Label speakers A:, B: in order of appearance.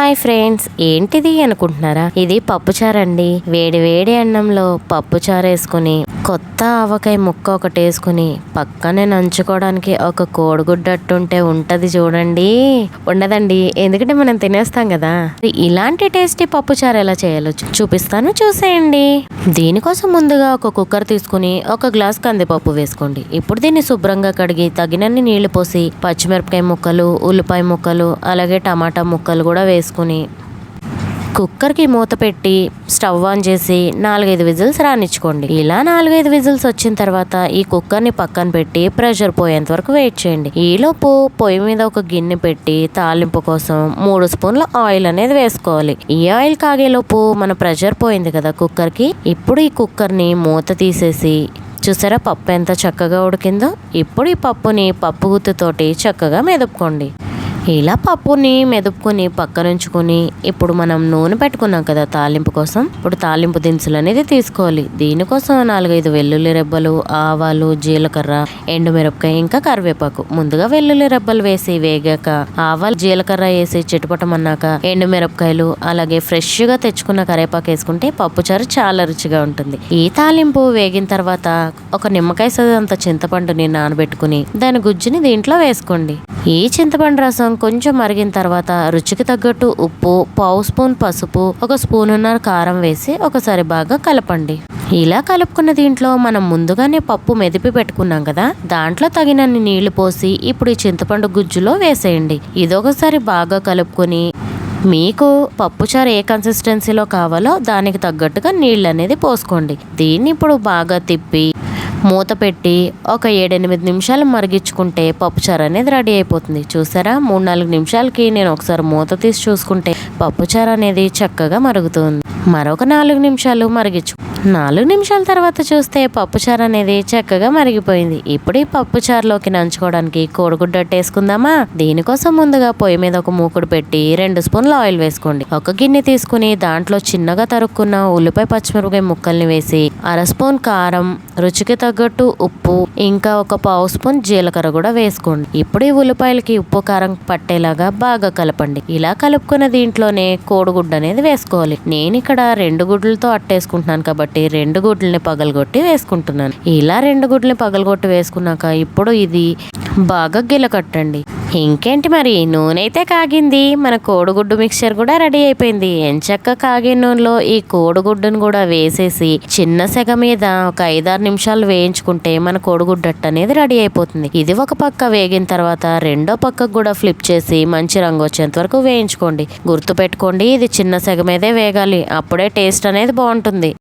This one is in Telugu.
A: హాయ్ ఫ్రెండ్స్ ఏంటిది అనుకుంటున్నారా? ఇది పప్పుచారండి వేడి వేడి అన్నంలో పప్పుచారు వేసుకుని కొత్త ఆవకాయ ముక్క ఒకటి వేసుకుని పక్కనే నంచుకోవడానికి ఒక కోడిగుడ్డట్టుంటే ఉంటది చూడండి. ఉండదండి ఎందుకంటే మనం తినేస్తాం కదా. ఇలాంటి టేస్టీ పప్పుచారు ఎలా చేయాలో చూపిస్తాను చూసేయండి. దీనికోసం ముందుగా ఒక కుక్కర్ తీసుకుని ఒక గ్లాస్ కందిపప్పు వేసుకోండి. ఇప్పుడు దీన్ని శుభ్రంగా కడిగి తగినన్ని నీళ్ళు పోసి పచ్చిమిరపకాయ ముక్కలు ఉల్లిపాయ ముక్కలు అలాగే టమాటా ముక్కలు కూడా వేసుకుని కుక్కర్కి మూత పెట్టి స్టవ్ ఆన్ చేసి నాలుగైదు విజిల్స్ రానిచ్చుకోండి. ఇలా నాలుగైదు విజిల్స్ వచ్చిన తర్వాత ఈ కుక్కర్ని పక్కన పెట్టి ప్రెషర్ పోయేంత వరకు వెయిట్ చేయండి. ఈలోపు పొయ్యి మీద ఒక గిన్నె పెట్టి తాలింపు కోసం మూడు స్పూన్ల ఆయిల్ అనేది వేసుకోవాలి. ఈ ఆయిల్ కాగేలోపు మన ప్రెషర్ పోయింది కదా కుక్కర్కి. ఇప్పుడు ఈ కుక్కర్ని మూత తీసేసి చూసారా పప్పు ఎంత చక్కగా ఉడికిందో? ఇప్పుడు ఈ పప్పుని పప్పు గుత్తుతోటి చక్కగా మెదుపుకోండి. ఇలా పప్పుని మెదుపుకొని పక్కనుంచుకొని ఇప్పుడు మనం నూనె పెట్టుకున్నాం కదా తాలింపు కోసం. ఇప్పుడు తాలింపు దినుసులు అనేది తీసుకోవాలి. దీనికోసం నాలుగైదు వెల్లుల్లి రెబ్బలు ఆవాలు జీలకర్ర ఎండుమిరపకాయ ఇంకా కరివేపాకు. ముందుగా వెల్లుల్లి రెబ్బలు వేసి వేగాక ఆవాలు జీలకర్ర వేసి చిటుపటమన్నాక ఎండుమిరపకాయలు అలాగే ఫ్రెష్గా తెచ్చుకున్న కరివేపాకు వేసుకుంటే పప్పుచారు చాలా రుచిగా ఉంటుంది. ఈ తాలింపు వేగిన తర్వాత ఒక నిమ్మకాయ సదంత చింతపండుని నానబెట్టుకుని దాని గుజ్జుని దీంట్లో వేసుకోండి. ఈ చింతపండు రసం కొంచెం మరిగిన తర్వాత రుచికి తగ్గట్టు ఉప్పు పావు స్పూన్ పసుపు ఒక స్పూనున్నర కారం వేసి ఒకసారి బాగా కలపండి. ఇలా కలుపుకున్న దీంట్లో మనం ముందుగానే పప్పు మెదిపి పెట్టుకున్నాం కదా దాంట్లో తగినన్ని నీళ్ళు పోసి ఇప్పుడు ఈ చింతపండు గుజ్జులో వేసేయండి. ఇదొకసారి బాగా కలుపుకొని మీకు పప్పుచారు ఏ కన్సిస్టెన్సీలో కావాలో దానికి తగ్గట్టుగా నీళ్ళు అనేది పోసుకోండి. దీన్ని ఇప్పుడు బాగా తిప్పి మూత పెట్టి ఒక ఏడెనిమిది నిమిషాలు మరిగించుకుంటే పప్పుచారు అనేది రెడీ అయిపోతుంది. చూసారా? మూడు నాలుగు నిమిషాలకి నేను ఒకసారి మూత తీసి చూసుకుంటే పప్పుచారు అనేది చక్కగా మరుగుతుంది. మరొక నాలుగు నిమిషాలు మరిగించు. నాలుగు నిమిషాల తర్వాత చూస్తే పప్పుచారు అనేది చక్కగా మరిగిపోయింది. ఇప్పుడు ఈ పప్పుచారులోకి నంచుకోవడానికి కోడిగుడ్డట్టు వేసుకుందామా దీనికోసం ముందుగా పొయ్యి మీద ఒక మూకుడు పెట్టి రెండు స్పూన్ల ఆయిల్ వేసుకోండి. ఒక గిన్నె తీసుకుని దాంట్లో చిన్నగా తరుక్కున్న ఉల్లిపాయ పచ్చిమిరపకాయ ముక్కల్ని వేసి అర స్పూన్ కారం రుచికి తగ్గట్టు ఉప్పు ఇంకా ఒక పావు స్పూన్ జీలకర్ర కూడా వేసుకోండి. ఇప్పుడు ఈ ఉల్లిపాయలకి ఉప్పు కారం పట్టేలాగా బాగా కలపండి. ఇలా కలుపుకున్న దీంట్లోనే కోడిగుడ్డ అనేది వేసుకోవాలి. నేను ఇక్కడ రెండు గుడ్లతో అట్టేసుకుంటున్నాను కాబట్టి రెండు గుడ్లని పగలగొట్టి వేసుకుంటున్నాను. ఇలా రెండు గుడ్లని పగలగొట్టి వేసుకున్నాక ఇప్పుడు ఇది బాగా గిలకట్టండి. ఇంకేంటి మరి? నూనె అయితే కాగింది. మన కోడిగుడ్డు మిక్చర్ కూడా రెడీ అయిపోయింది. ఎంచక్క కాగిన నూనెలో ఈ కోడిగుడ్డును కూడా వేసేసి చిన్న సెగ మీద ఒక ఐదారు నిమిషాలు వేయించుకుంటే మన కోడిగుడ్డట్టు అనేది రెడీ అయిపోతుంది. ఇది ఒక పక్క వేగిన తర్వాత రెండో పక్కకు కూడా ఫ్లిప్ చేసి మంచి రంగు వచ్చేంత వరకు వేయించుకోండి. గుర్తు పెట్టుకోండి ఇది చిన్న సెగ మీదే వేగాలి. అప్పుడే టేస్ట్ అనేది బాగుంటుంది.